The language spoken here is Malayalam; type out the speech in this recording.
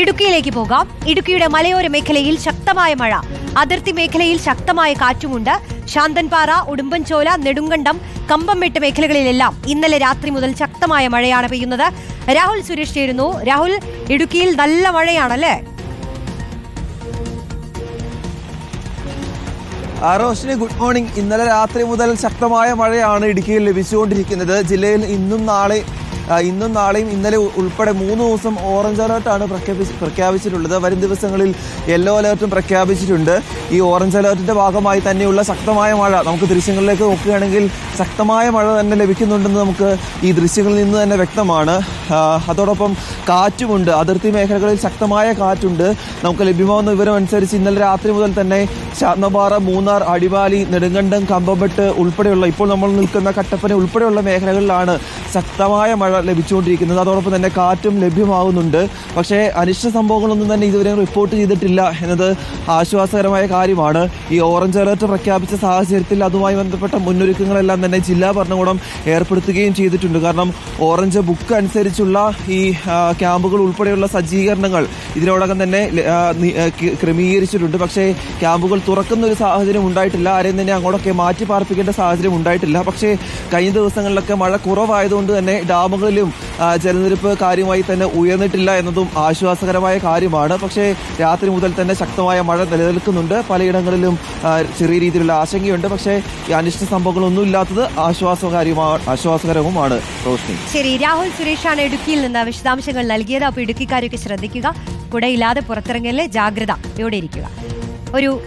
ഇടുക്കിയിലേക്ക് പോകാം. ഇടുക്കിയുടെ മലയോര മേഖലയിൽ ശക്തമായ മഴ. അതിർത്തി മേഖലയിൽ ശക്തമായ കാറ്റുമുണ്ട്. ശാന്തൻപാറ ഉടുമ്പൻചോല നെടുങ്കണ്ടം കമ്പംമെട്ട് മേഖലകളിലെല്ലാം ഇന്നലെ രാത്രി മുതൽ ശക്തമായ മഴയാണ് പെയ്യുന്നത്. രാഹുൽ സുരേഷ് ചേരുന്നു. രാഹുൽ ഇടുക്കിയിൽ നല്ല മഴയാണല്ലേ? Roshini good morning. ഇന്നലെ രാത്രി മുതൽ ശക്തമായ മഴയാണ് ഇടുക്കിയിൽ ലഭിച്ചുകൊണ്ടിരിക്കുന്നത്. ജില്ലയിൽ ഇന്നും നാളെ ഇന്നും നാളെയും ഇന്നലെ ഉൾപ്പെടെ മൂന്ന് ദിവസം ഓറഞ്ച് അലേർട്ടാണ് പ്രഖ്യാപിച്ച് പ്രഖ്യാപിച്ചിട്ടുള്ളത്. വരും ദിവസങ്ങളിൽ യെല്ലോ അലേർട്ടും പ്രഖ്യാപിച്ചിട്ടുണ്ട്. ഈ ഓറഞ്ച് അലേർട്ടിന്റെ ഭാഗമായി തന്നെയുള്ള ശക്തമായ മഴ നമുക്ക് ദൃശ്യങ്ങളിലേക്ക് നോക്കുകയാണെങ്കിൽ ശക്തമായ മഴ തന്നെ ലഭിക്കുന്നുണ്ടെന്ന് നമുക്ക് ഈ ദൃശ്യങ്ങളിൽ നിന്ന് തന്നെ വ്യക്തമാണ്. അതോടൊപ്പം കാറ്റുമുണ്ട്. അതിർത്തി മേഖലകളിൽ ശക്തമായ കാറ്റുണ്ട്. നമുക്ക് ലഭ്യമാവുന്ന വിവരം അനുസരിച്ച് ഇന്നലെ രാത്രി മുതൽ തന്നെ ശാന്തപാറ മൂന്നാർ അടിവാലി നെടുങ്കണ്ടം കമ്പംമെട്ട് ഉൾപ്പെടെയുള്ള ഇപ്പോൾ നമ്മൾ നിൽക്കുന്ന കട്ടപ്പന ഉൾപ്പെടെയുള്ള മേഖലകളിലാണ് ശക്തമായ മഴ ലഭിച്ചുകൊണ്ടിരിക്കുന്നത്. അതോടൊപ്പം തന്നെ കാറ്റും ലഭ്യമാകുന്നുണ്ട് പക്ഷേ അനിഷ്ട സംഭവങ്ങളൊന്നും തന്നെ ഇതുവരെ റിപ്പോർട്ട് ചെയ്തിട്ടില്ല എന്നത് ആശ്വാസകരമായ കാര്യമാണ്. ഈ ഓറഞ്ച് അലർട്ട് പ്രഖ്യാപിച്ച സാഹചര്യത്തിൽ അതുമായി ബന്ധപ്പെട്ട മുന്നൊരുക്കങ്ങളെല്ലാം തന്നെ ജില്ലാ ഭരണകൂടം ഏർപ്പെടുത്തുകയും ചെയ്തിട്ടുണ്ട്. കാരണം ഓറഞ്ച് ബുക്ക് അനുസരിച്ചുള്ള ഈ ക്യാമ്പുകൾ ഉൾപ്പെടെയുള്ള സജ്ജീകരണങ്ങൾ ഇതിനോടകം തന്നെ ക്രമീകരിച്ചിട്ടുണ്ട്. പക്ഷേ ക്യാമ്പുകൾ തുറക്കുന്ന ഒരു സാഹചര്യം ഉണ്ടായിട്ടില്ല. ആരെയും തന്നെ അങ്ങോട്ടൊക്കെ മാറ്റി പാർപ്പിക്കേണ്ട സാഹചര്യം ഉണ്ടായിട്ടില്ല. പക്ഷേ കഴിഞ്ഞ ദിവസങ്ങളിലൊക്കെ മഴ കുറവായതുകൊണ്ട് തന്നെ ഡാമുകളിലും ആ, ജലനിരപ്പ് കാര്യമായി തന്നെ ഉയർന്നിട്ടില്ല എന്നതും ആശ്വാസകരമായ കാര്യമാണ്. പക്ഷേ രാത്രി മുതൽ തന്നെ ശക്തമായ മഴ നിലനിൽക്കുന്നുണ്ട്. പലയിടങ്ങളിലും ചെറിയ രീതിയിലുള്ള ആശങ്കയുണ്ട്. പക്ഷേ അനിഷ്ട സംഭവങ്ങളൊന്നും ഇല്ലാത്തത് ആശ്വാസകാര്യമാണ് ആശ്വാസകരവുമാണ്. റോഷ്നി. ശരി രാഹുൽ സുരേഷാണ് ഇടുക്കിയിൽ നിന്ന് വിശദാംശങ്ങൾ നൽകിയത്. അപ്പോൾ ഇടുക്കിക്കാരൊക്കെ ശ്രദ്ധിക്കുക. കുടയില്ലാതെ പുറത്തിറങ്ങലിലെ ജാഗ്രത. ഇവിടെ ഇരിക്കുക. ഒരു